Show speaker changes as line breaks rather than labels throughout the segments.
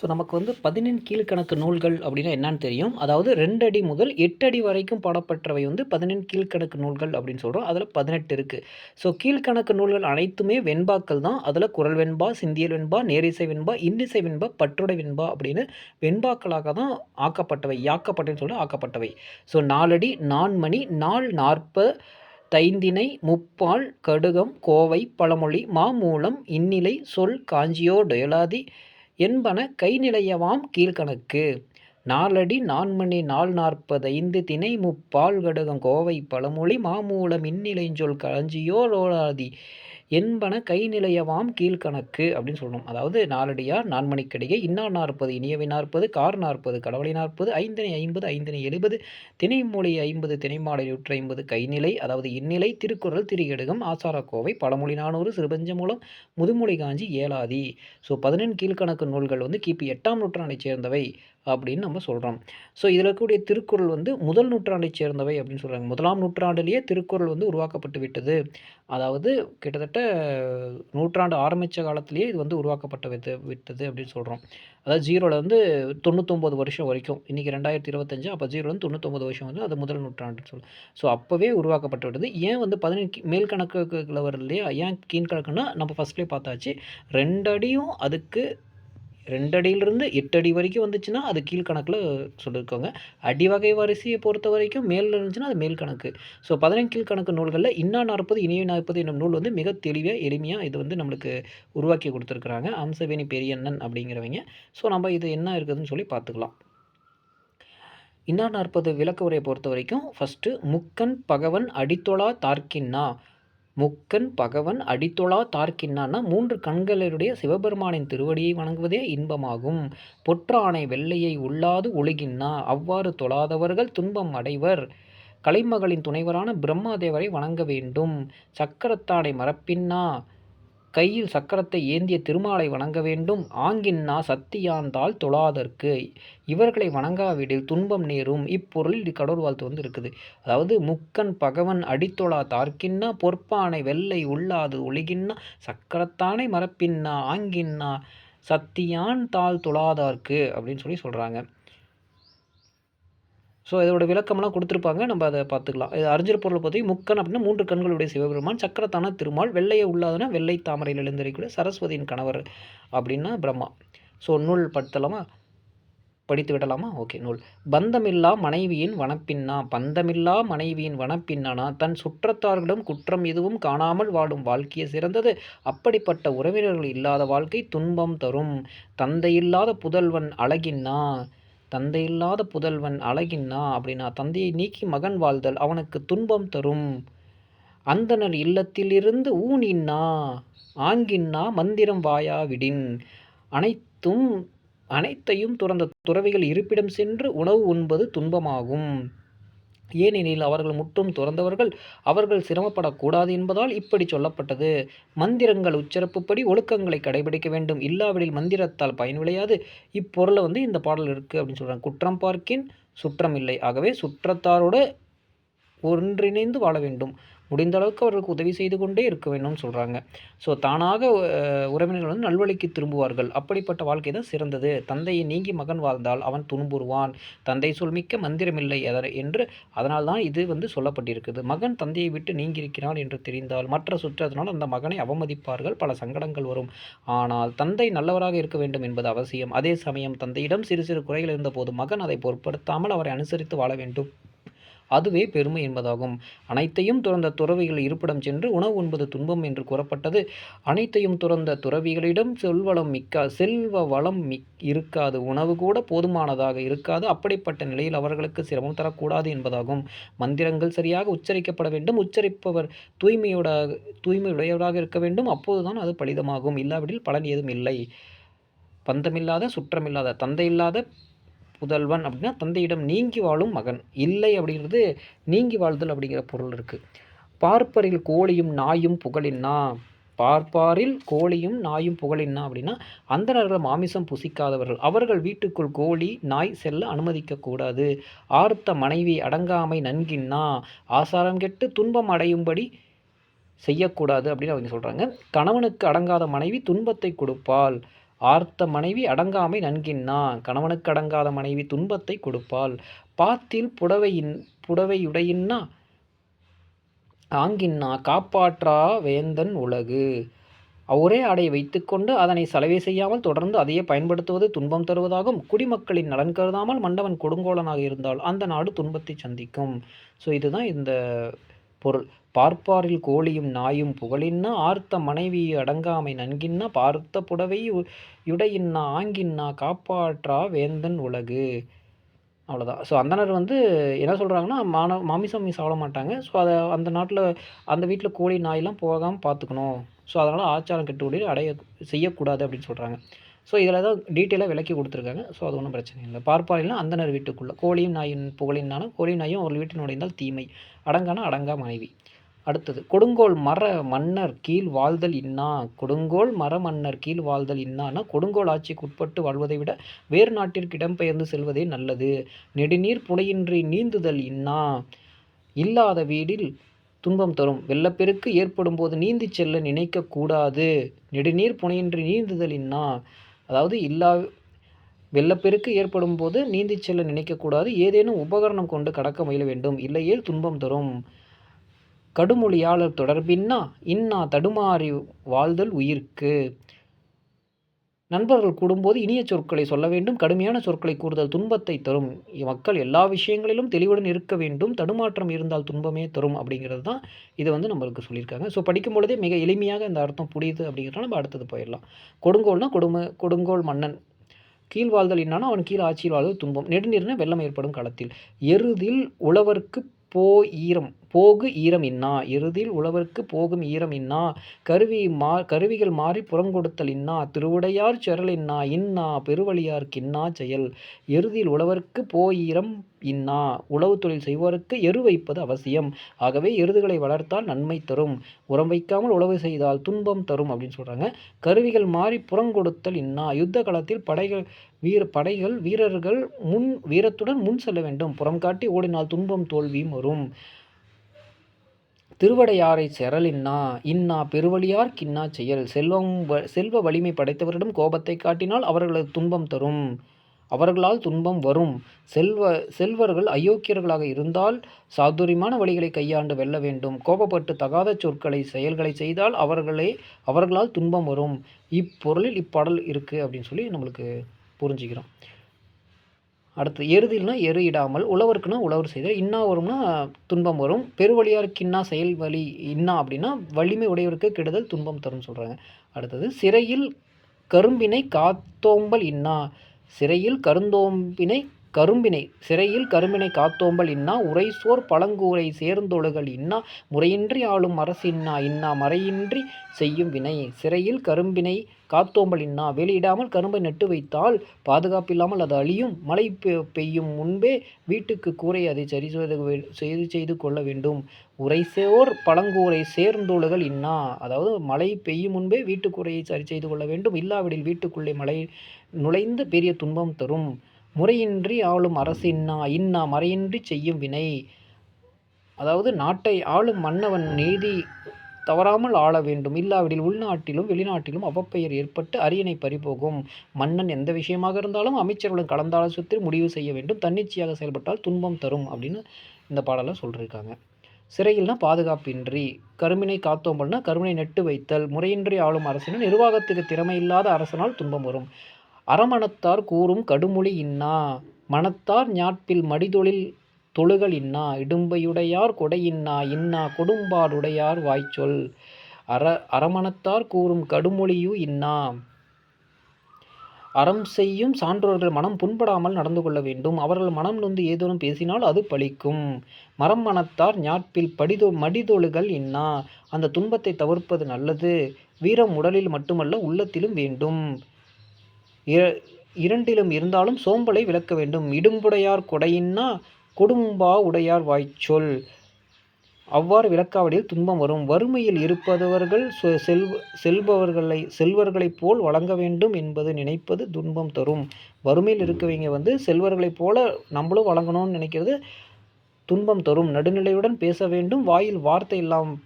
So நமக்கு வந்து பதினெண் கீழ்க்கணக்கு நூல்கள் அப்படின்னா என்னன்னு தெரியும். அதாவது ரெண்டு அடி முதல் எட்டு அடி வரைக்கும் பாடப்பட்டவை வந்து பதினெண் கீழ்க்கணக்கு நூல்கள் அப்படின்னு சொல்கிறோம் அதில் பதினெட்டு இருக்குது ஸோ கீழ்க்கணக்கு நூல்கள் அனைத்துமே வெண்பாக்கள் தான். அதில் குரல் வெண்பா சிந்தியல் வெண்பா நேரிசை வெண்பா இன்னிசை வெண்பா பற்றுடை வெண்பா அப்படின்னு வெண்பாக்களாக தான் ஆக்கப்பட்டவை யாக்கப்பட்டவை சொல்லி ஆக்கப்பட்டவை. ஸோ நாலடி நான்மணி நாள் நாற்ப தைந்தினை முப்பால் கடுகம் கோவை பழமொழி மாமூலம் இந்நிலை சொல் காஞ்சியோ டொயலாதி என்பன கைநிலையவாம் கீழ்க்கணக்கு நாலடி நான்மணி நாள் நாற்பதைந்து தினை முப்பால் கடுகம் கோவை பழமொழி மாமூலம் இந்நிலைஞ்சொல் களஞ்சியோரோலாதி என்பன கைநிலையவாம் கீழ்க்கணக்கு அப்படின்னு சொல்லணும் அதாவது நாலடியார் நான்மணிக்கடிகை இன்னா நாற்பது இனியவை நாற்பது கார் நாற்பது கடவுளை நாற்பது ஐந்தனை ஐம்பது ஐந்தனை எழுபது திணைமொழி ஐம்பது திணைமாலை நூற்றி ஐம்பது கைநிலை அதாவது இந்நிலை திருக்குறள் திரியடுகம் ஆசாரக்கோவை பழமொழி நானூறு சிறுபஞ்சமூலம் முதுமொழி காஞ்சி ஏலாதி ஸோ பதினெண் கீழ்க்கணக்கு நூல்கள் வந்து கிபி எட்டாம் நூற்றாண்டைச் சேர்ந்தவை. அப்படின்னு நம்ம சொல்கிறோம் ஸோ இதில் இருக்கக்கூடிய திருக்குறள் வந்து முதல் நூற்றாண்டைச் சேர்ந்தவை அப்படின்னு சொல்கிறாங்க முதலாம் நூற்றாண்டிலேயே திருக்குறள் வந்து உருவாக்கப்பட்டு விட்டது. அதாவது கிட்டத்தட்ட நூற்றாண்டு ஆரம்பித்த காலத்திலேயே இது வந்து உருவாக்கப்பட்டு விட்டு விட்டது அப்படின்னு சொல்கிறோம் அதாவது ஜீரோவில் வந்து தொண்ணூத்தொம்பது வருஷம் வரைக்கும். இன்றைக்கி ரெண்டாயிரத்தி இருபத்தஞ்சு அப்போ ஜீரோலேருந்து தொண்ணூத்தொம்பது வருஷம் வந்து அது முதல் நூற்றாண்டுன்னு சொல்லும் ஸோ அப்போவே உருவாக்கப்பட்டு விட்டது. ஏன் வந்து பதினெட்டு மேல் கணக்குகளில் வரலையா இல்லையா? ஏன் கீழ்கணக்குன்னா நம்ம ஃபஸ்ட்லேயே பார்த்தாச்சு. ரெண்டு அடியும் அதுக்கு ரெண்டு அடியிலிருந்து எட்டு அடி வரைக்கும் வந்துச்சுன்னா அது கீழ்கணக்கில் சொல்லியிருக்காங்க அடி வகை வரிசையை பொறுத்த வரைக்கும் மேலில் இருந்துச்சுன்னா அது மேல் கணக்கு. ஸோ பதினெண் கீழ்கணக்கு நூல்களில் இன்னா நாற்பது இனிய நாற்பது என்னும் நூல் வந்து மிக தெளிவாக எளிமையாக இது வந்து நம்மளுக்கு உருவாக்கி கொடுத்துருக்குறாங்க. அம்சவேணி பெரியண்ணன் அப்படிங்கிறவங்க. ஸோ நம்ம இது என்ன இருக்குதுன்னு சொல்லி பார்த்துக்கலாம். இன்னா நாற்பது விளக்க உரையை பொறுத்த வரைக்கும் ஃபஸ்ட்டு முக்கன் பகவன் அடித்தொழா தார்க்கின்னா. முக்கன் பகவன் அடித்தொழா தார்க்கின்னான்னா மூன்று கண்களுடைய சிவபெருமானின் திருவடியை வணங்குவதே இன்பமாகும். பொற்றானை வெள்ளையை உள்ளாது ஒழுகின்னா அவ்வாறு தொழாதவர்கள் துன்பம் அடைவர். கலைமகளின் துணைவரான பிரம்மாதேவரை வணங்க வேண்டும். சக்கரத்தானை மரப்பின்னா கையில் சக்கரத்தை ஏந்திய திருமாலை வணங்க வேண்டும். ஆங்கின்னா சத்தியாந்தால் தொழாதற்கு. இவர்களை வணங்காவிடில் துன்பம் நேரும். இப்பொருளில் கடவுள் வாழ்த்து வந்து இருக்குது அதாவது முக்கன் பகவன் அடித்தொழா தார்க்கின்னா பொற்பானை வெள்ளை உள்ளாது ஒளிகின்னா சக்கரத்தானை மரப்பின்னா ஆங்கின்னா சத்தியான் தாள் தொழாதார்க்கு அப்படின்னு சொல்லி சொல்கிறாங்க ஸோ இதோட விளக்கம்லாம் கொடுத்துருப்பாங்க. நம்ம அதை பார்த்துக்கலாம். இது அறிஞர் பொருளை பற்றி முக்கன் அப்படின்னா மூன்று கண்களுடைய சிவபெருமான் சக்கரத்தான திருமால் வெள்ளையை உள்ளாதன வெள்ளை தாமரையில் எழுந்திருக்கிற சரஸ்வதியின் கணவர் அப்படின்னா பிரம்மா. ஸோ நூல் படுத்தலாமா? படித்து விடலாமா? ஓகே நூல். பந்தமில்லா மனைவியின் வனப்பின்னா பந்தமில்லா மனைவியின் வனப்பின்னானா தன் சுற்றத்தார்களிடம் குற்றம் எதுவும் காணாமல் வாடும் வாழ்க்கையை சிறந்தது. அப்படிப்பட்ட உறவினர்கள் இல்லாத வாழ்க்கை துன்பம் தரும். தந்தையில்லாத புதல்வன் அழகின்னா தந்தை இல்லாத புதல்வன் அழகின்னா அப்படின்னா தந்தையை நீக்கி மகன் வாழ்தல் அவனுக்கு துன்பம் தரும். அந்தனர் இல்லத்திலிருந்து ஊனின்னா ஆங்கின்னா மந்திரம் வாயா விடின். அனைத்தும் அனைத்தையும் துறந்த துறவிகள் இருப்பிடம் சென்று உணவு உண்பது துன்பமாகும். ஏனெனில் அவர்கள் முற்றும் துறந்தவர்கள்? அவர்கள் சிரமப்படக்கூடாது என்பதால் இப்படி சொல்லப்பட்டது. மந்திரங்கள் உச்சரப்புப்படி ஒழுக்கங்களை கடைபிடிக்க வேண்டும். இல்லாவிடில் மந்திரத்தால் பயன் விளையாது. இப்பொருளை வந்து இந்த பாடல் இருக்குது அப்படின்னு சொல்கிறாங்க குற்றம் பார்க்கின் சுற்றம் இல்லை ஆகவே சுற்றத்தாரோடு ஒன்றிணைந்து வாழ வேண்டும். முடிந்த அளவுக்கு அவர்களுக்கு உதவி செய்து கொண்டே இருக்க வேணும்னு சொல்கிறாங்க ஸோ தானாக உறவினர்கள் வந்து நல்வழிக்கு திரும்புவார்கள். அப்படிப்பட்ட வாழ்க்கை தான் சிறந்தது. தந்தையை நீங்கி மகன் வாழ்ந்தால் அவன் துன்புறுவான். தந்தை சொல் மிக்க மந்திரமில்லை எதர் என்று அதனால் தான் இது வந்து சொல்லப்பட்டிருக்குது. மகன் தந்தையை விட்டு நீங்கியிருக்கிறான் என்று தெரிந்தால் மற்ற சுற்றத்தினால் அந்த மகனை அவமதிப்பார்கள். பல சங்கடங்கள் வரும். ஆனால் தந்தை நல்லவராக இருக்க வேண்டும் என்பது அவசியம். அதே சமயம் தந்தையிடம் சிறு சிறு குறைகள் இருந்தபோது மகன் அதை பொருட்படுத்தாமல் அவரை அனுசரித்து வாழ வேண்டும். அதுவே பெருமை என்பதாகும். அனைத்தையும் துறந்த துறவிகள் இருப்பிடம் சென்று உணவு உண்பது துன்பம் என்று கூறப்பட்டது. அனைத்தையும் துறந்த துறவிகளிடம் செல்வளம் மிக்க செல்வ வளம் மிக் இருக்காது. உணவு கூட போதுமானதாக இருக்காது. அப்படிப்பட்ட நிலையில் அவர்களுக்கு சிரமம் தரக்கூடாது என்பதாகும். மந்திரங்கள் சரியாக உச்சரிக்கப்பட வேண்டும். உச்சரிப்பவர் தூய்மையோட தூய்மையுடையவராக இருக்க வேண்டும். அப்போதுதான் அது பலிதமாகும். இல்லாவிடில் பலன் ஏதும் இல்லை. பந்தமில்லாத சுற்றமில்லாத தந்தையில்லாத புதல்வன் அப்படின்னா தந்தையிடம் நீங்கி வாழும் மகன். இல்லை அப்படிங்கிறது நீங்கி வாழ்தல் அப்படிங்கிற பொருள் இருக்குது பார்ப்பரில் கோழியும் நாயும் புகழின்னா பார்ப்பாரில் கோழியும் நாயும் புகழின்னா அப்படின்னா அந்தனர்கள் மாமிசம் புசிக்காதவர்கள். அவர்கள் வீட்டுக்குள் கோழி நாய் செல்ல அனுமதிக்கக்கூடாது ஆர்த்த மனைவி அடங்காமை நன்கின்னா ஆசாரம் கெட்டு துன்பம் அடையும்படி செய்யக்கூடாது அப்படின்னு அவங்க சொல்கிறாங்க கணவனுக்கு அடங்காத மனைவி துன்பத்தை கொடுப்பாள். ஆர்த்த மனைவி அடங்காமை நன்கின்னா கணவனுக்கு அடங்காத மனைவி துன்பத்தை கொடுப்பாள். பாத்தில் புடவையின் புடவையுடையின்னா ஆங்கின்னா காப்பாற்றா வேந்தன் உலகு. ஒரே ஆடையை வைத்துக்கொண்டு அதனை சலவை செய்யாமல் தொடர்ந்து அதையே பயன்படுத்துவது துன்பம் தருவதாகும். குடிமக்களின் நலன் கருதாமல் மண்டவன் கொடுங்கோலனாக இருந்தால் அந்த நாடு துன்பத்தை சந்திக்கும். ஸோ இதுதான் இந்த பொருள். பார்ப்பாரில் கோழியும் நாயும் புகழின்னா ஆர்த்த மனைவி அடங்காமை நன்கின்னா பார்த்த புடவை யுடையின்னா ஆங்கின்னா காப்பாற்றா வேந்தன் உலகு. அவ்வளோதான் ஸோ அந்தனர் வந்து என்ன சொல்கிறாங்கன்னா மான மாமிசம் சாப்பிட மாட்டாங்க. ஸோ அதை அந்த நாட்டில் அந்த வீட்டில் கோழி நாயெல்லாம் போகாமல் பார்த்துக்கணும். ஸோ அதனால் ஆச்சாரம் கட்டுப்படி அடைய செய்யக்கூடாது அப்படின்னு சொல்கிறாங்க ஸோ இதில் தான் டீட்டெயிலாக விளக்கி கொடுத்துருக்காங்க. ஸோ அது ஒன்றும் பிரச்சனை இல்லை. பார்ப்பாரில்னா அந்தனர் வீட்டுக்குள்ளே. கோழியும் நாயின் புகழினாலும் கோழியும் நாயும் ஒரு வீட்டில் நுழைந்தால் தீமை. அடங்கானா அடங்கா மனைவி. அடுத்தது கொடுங்கோல் மர மன்னர் கீழ் வாழ்தல் இன்னா? கொடுங்கோல் மர மன்னர் கீழ் வாழ்தல் இன்னான்னா கொடுங்கோல் ஆட்சிக்கு உட்பட்டு வாழ்வதை விட வேறு நாட்டிற்கு இடம்பெயர்ந்து செல்வதே நல்லது. நெடுநீர் புனையின்றி நீந்துதல் இன்னா? இல்லாத வீடில் துன்பம் தரும். வெள்ளப்பெருக்கு ஏற்படும் போது நீந்தி செல்ல நினைக்கக்கூடாது நெடுநீர் புனையின்றி நீந்துதல் இன்னா? அதாவது இல்லா வெள்ளப்பெருக்கு ஏற்படும் போது நீந்தி செல்ல நினைக்கக்கூடாது. ஏதேனும் உபகரணம் கொண்டு கடக்க முயல வேண்டும். இல்லையேல் துன்பம் தரும். கடுமொழியாளர் தொடர்பின்னா இன்னா தடுமாறி வாழ்தல் உயிர்க்கு. நண்பர்கள் கூடும்போது இனிய சொற்களை சொல்ல வேண்டும் கடுமையான சொற்களை கூறுதல் துன்பத்தை தரும். மக்கள் எல்லா விஷயங்களிலும் தெளிவுடன் இருக்க வேண்டும் தடுமாற்றம் இருந்தால் துன்பமே தரும் அப்படிங்கிறது தான் இது வந்து நம்மளுக்கு சொல்லியிருக்காங்க. ஸோ படிக்கும் பொழுதே மிக எளிமையாக இந்த அர்த்தம் புரியுது அப்படிங்கிறத நம்ம அடுத்தது போயிடலாம். கொடுங்கோல்னா கொடுமை கொடுங்கோல் மன்னன். கீழ் வாழ்தல் என்னன்னா அவன் கீழ் ஆட்சியில் வாழ்வது துன்பம். நெடுநீர்னா வெள்ளம் ஏற்படும் காலத்தில் எருதில் உழவர்க்கு போ ஈரம் போகு ஈரம் இன்னா? எருதில் உழவர்க்கு போகும் ஈரம் இன்னா? கருவி மா கருவிகள் மாறி புறங்கொடுத்தல் இன்னா? திருவுடையார் செரல் இன்னா? இன்னா? பெருவழியார்க்கு இன்னா? செயல். எருதில் உழவர்க்கு போஈரம் இன்னா உழவு தொழில் செய்வோருக்கு எரு வைப்பது அவசியம். ஆகவே எருதுகளை வளர்த்தால் நன்மை தரும். உரம் வைக்காமல் உழவு செய்தால் துன்பம் தரும் அப்படின்னு சொல்கிறாங்க கருவிகள் மாறி புறங்கொடுத்தல் இன்னா. யுத்த காலத்தில் படைகள் வீர படைகள் வீரர்கள் முன் வீரத்துடன் முன் செல்ல வேண்டும். புறம் காட்டி ஓடினால் துன்பம் தோல்வியும் வரும். திருவடையாரை செரலின்னா இன்னா பெருவழியார் கின்னா செயல். செல்வம் வ- செல்வ வலிமை படைத்தவரிடம் கோபத்தை காட்டினால் அவர்களது துன்பம் தரும். அவர்களால் துன்பம் வரும். செல்வ செல்வர்கள் அயோக்கியர்களாக இருந்தால் சாதுரியமான வழிகளை கையாண்டு வெல்ல வேண்டும். கோபப்பட்டு தகாத சொற்களை செயல்களை செய்தால் அவர்களே அவர்களால் துன்பம் வரும். இப்பொருளில் இப்பாடல் இருக்குது அப்படின்னு சொல்லி நம்மளுக்கு புரிஞ்சுக்கிறோம். அடுத்து எருதில்னா எரு இடாமல் உழவருக்குன்னா உழவர் செய்தால் இன்னா வரும்னா துன்பம் வரும். பெருவழியாருக்கு இன்னா செயல் வழி இன்னா அப்படின்னா வலிமை உடையவருக்கு கெடுதல் துன்பம் தரும்னு சொல்கிறாங்க அடுத்தது சிறையில் கரும்பினை காத்தோம்பல் இன்னா. சிறையில் கருந்தோம்பினை கரும்பினை சிறையில் கரும்பினை காத்தோம்பல் இன்னா உரைசோர் பழங்கூரை சேர்ந்தொழுகல் இன்னா முறையின்றி ஆளும் அரசு இன்னா இன்னா மறையின்றி செய்யும் வினை. சிறையில் கரும்பினை காத்தோம்பல் இன்னா வெளியிடாமல் கரும்பை நட்டு வைத்தால் பாதுகாப்பில்லாமல் அது அழியும். மழை பெய்யும் முன்பே வீட்டுக்கு கூரை அதை சரி செய்து செய்து செய்து கொள்ள வேண்டும். உரைசோர் பழங்கூரை சேர்ந்தொழுகல் இன்னா அதாவது மழை பெய்யும் முன்பே வீட்டுக்கூரையை சரி செய்து கொள்ள வேண்டும். இல்லாவிடில் வீட்டுக்குள்ளே மழை நுழைந்து பெரிய துன்பம் தரும். முறையின்றி ஆளும் அரசு இன்னா மறையின்றி செய்யும் வினை. அதாவது நாட்டை ஆளும் மன்னவன் நீதி தவறாமல் ஆள வேண்டும். இல்லாவிடில் உள்நாட்டிலும் வெளிநாட்டிலும் அவப்பெயர் ஏற்பட்டு அரியணை பறிபோகும். மன்னன் எந்த விஷயமாக இருந்தாலும் அமைச்சர்களுடன் கலந்தாலோசித்து முடிவு செய்ய வேண்டும். தன்னிச்சையாக செயல்பட்டால் துன்பம் தரும் அப்படின்னு இந்த பாடலை சொல்லியிருக்காங்க சிறையில்னா பாதுகாப்பின்றி கருமினை காத்தோம்பல்னா கருமினை நெட்டு வைத்தல் முறையின்றி ஆளும் அரசினால் நிர்வாகத்துக்கு திறமை இல்லாத அரசனால் துன்பம் வரும். அறமணத்தார் கூறும் கடுமொழி இன்னா? மனத்தார் ஞாட்பில் மடிதொழில் தொழுகல் இன்னா? இடும்பையுடையார் கொடை இன்னா? இன்னா கொடும்பாடுடையார் வாய்ச்சொல். அற அறமணத்தார் கூறும் கடுமொழியு இன்னா? அறம் செய்யும் சான்றோர்கள் மனம் புண்படாமல் நடந்து கொள்ள வேண்டும். அவர்கள் மனம் நொந்து ஏதேனும் பேசினால் அது பழிக்கும். மரம் மனத்தார் ஞாட்பில் படிதொ மடிதொழுகள் இன்னா? அந்த துன்பத்தை தவிர்ப்பது நல்லது. வீரம் உடலில் மட்டுமல்ல உள்ளத்திலும் வேண்டும். இரண்டிலும் இருந்தாலும் சோம்பலை விளக்க வேண்டும். இடும்புடையார் கொடையின்னா கொடும்பா உடையார் வாய்ச்சொல். அவ்வாறு விளக்காவிடில் துன்பம் வரும். வறுமையில் இருப்பவர்கள் சொ- செல்வ செல்பவர்களை செல்வர்களைப் போல் வழங்க வேண்டும் என்பது நினைப்பது துன்பம் தரும். வறுமையில் இருக்கவங்க வந்து செல்வர்களைப் போல நம்மளும் வழங்கணும்னு நினைக்கிறது துன்பம் தரும். நடுநிலையுடன் பேச வேண்டும். வாயில் வார்த்தை எல்லாம்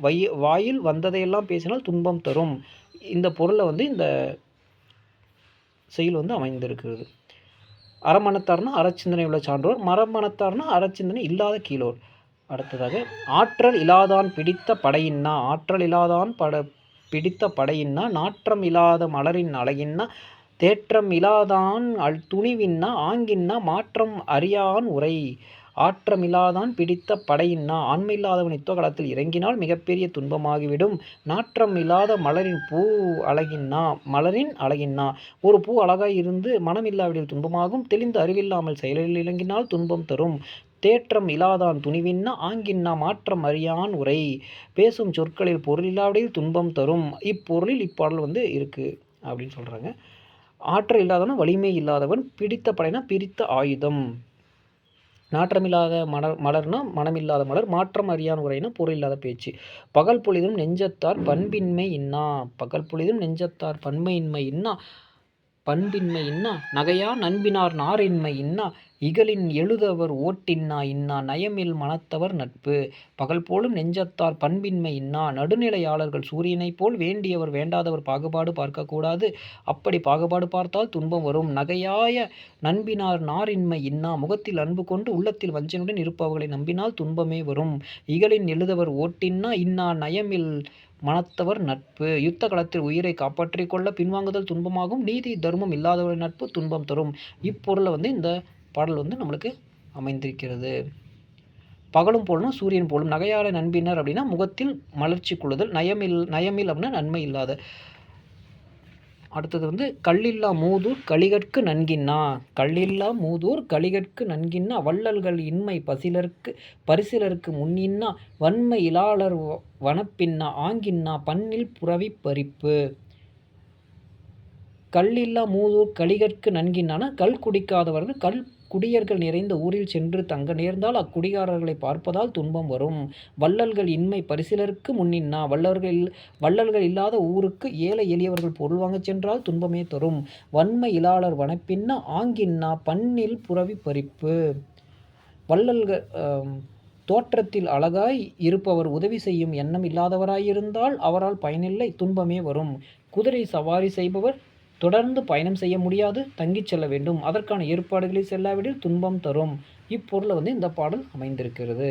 வை வாயில் வந்ததையெல்லாம் பேசினால் துன்பம் தரும். இந்த பொருளை வந்து இந்த செயல் வந்து அமைந்திருக்கிறது. அறமனத்தார்னா அறச்சிந்தனை உள்ள சான்றோர் மரமனத்தார்னா அறச்சிந்தனை இல்லாத கீழோர். அடுத்ததாக ஆற்றல் இல்லாதான் பிடித்த படையின்னா ஆற்றல் இல்லாதான் பட பிடித்த படையின்னா நாற்றம் இல்லாத மலரின் அழகின்னா தேற்றம் இலாதான் அல் துணிவின்னா ஆங்கின்னா மாற்றம் அறியான் உரை. ஆற்றமில்லாதான் பிடித்த படையின்னா ஆண்மை இல்லாதவன் யுத்தகலத்தில் இறங்கினால் மிகப்பெரிய துன்பமாகிவிடும். நாற்றம் இல்லாத மலரின் பூ அழகின்னா மலரின் அழகின்னா ஒரு பூ அழகாய் இருந்து மனமில்லாவிடில் துன்பமாகும். தெளிந்த அறிவில்லாமல் செயலில் இறங்கினால் துன்பம் தரும். தேற்றம் இலாதான் துணிவின்னா ஆங்கின்னா மாற்றம் அறியான் உரை. பேசும் சொற்களில் பொருள் இல்லாவிடில் துன்பம் தரும். இப்பொருளில் இப்பாடல் வந்து இருக்குது அப்படின்னு சொல்கிறாங்க ஆற்றல் இல்லாதவன் வலிமை இல்லாதவன் பிடித்த படைனா பிரித்த ஆயுதம். நாற்றமில்லாத மலர் மலர்னா மனமில்லாத மலர் மாற்றம் அறியான் உரைனா பொருள் இல்லாத பேச்சு. பகல் பொழுதும் நெஞ்சத்தார் பண்பின்மை இன்னா பகல் பொழுதும் நெஞ்சத்தார் பன்மையின்மை இன்னா பண்பின்மை இன்னா? நகையா? நண்பினார் நாரின்மை இன்னா? இகலின் எழுதவர் ஓட்டின்னா இன்னா? நயமில் மனத்தவர் நட்பு. பகல் போலும் நெஞ்சத்தார் பண்பின்மை இன்னா? நடுநிலையாளர்கள் சூரியனைப் போல் வேண்டியவர் வேண்டாதவர் பாகுபாடு பார்க்கக்கூடாது. அப்படி பாகுபாடு பார்த்தால் துன்பம் வரும். நகையாய நண்பினார் நாரின்மை இன்னா? முகத்தில் அன்பு கொண்டு உள்ளத்தில் வஞ்சனுடன் இருப்பவர்களை நம்பினால் துன்பமே வரும். இகலின் எழுதவர் ஓட்டின்னா இன்னா? நயமில் மனத்தவர் நட்பு. யுத்த களத்தில் உயிரை காப்பாற்றிக் கொள்ள பின்வாங்குதல் துன்பமாகும். நீதி தர்மம் இல்லாதவரின் நட்பு துன்பம் தரும். இப்பொருளை வந்து இந்த பாடல் வந்து நம்மளுக்கு அமைந்திருக்கிறது. பகலும் போலும் சூரியன் போலும் நகையாட நண்பினர் அப்படின்னா முகத்தில் மலர்ச்சி கொள்ளுதல் நயமில் நயமில் அப்படின்னா நன்மை இல்லாத அடுத்தது வந்து கல்லில்லா மூதூர் களிகற்கு நன்கின்னா கல்லில்லா மூதூர் கலிகற்கு நன்கின்னா வள்ளல்கள் இன்மை பசிலர்க்கு பரிசிலருக்கு முன்னின்னா வன்மை இலாளர் வனப்பின்னா ஆங்கின்னா பன்னில் புறவி பறிப்பு. கல்லில்லா மூதூர் கலிகற்கு நன்கின்னானா கல் குடிக்காதவர்கள் கல் குடியர்கள் நிறைந்த ஊரில் சென்று தங்க நேர்ந்தால் அக்குடிகாரர்களை பார்ப்பதால் துன்பம் வரும். வள்ளல்கள் இன்மை பரிசிலருக்கு முன்னின்னா வள்ளல்கள் வள்ளல்கள் இல்லாத ஊருக்கு ஏழை எளியவர்கள் பொருள் வாங்கச் சென்றால் துன்பமே தரும். வன்மை இலாளர் வனப்பின்னா ஆங்கின்னா பன்னில் புறவி பறிப்பு. வள்ளல்கள் தோற்றத்தில் அழகாய் இருப்பவர் உதவி செய்யும் எண்ணம் இல்லாதவராயிருந்தால் அவரால் பயனில்லை துன்பமே வரும். குதிரை சவாரி செய்பவர் தொடர்ந்து பயணம் செய்ய முடியாது தங்கிச் செல்ல வேண்டும். அதற்கான ஏற்பாடுகளை செல்லாவிடில் துன்பம் தரும். இப்பொருளை வந்து இந்த பாடல் அமைந்திருக்கிறது.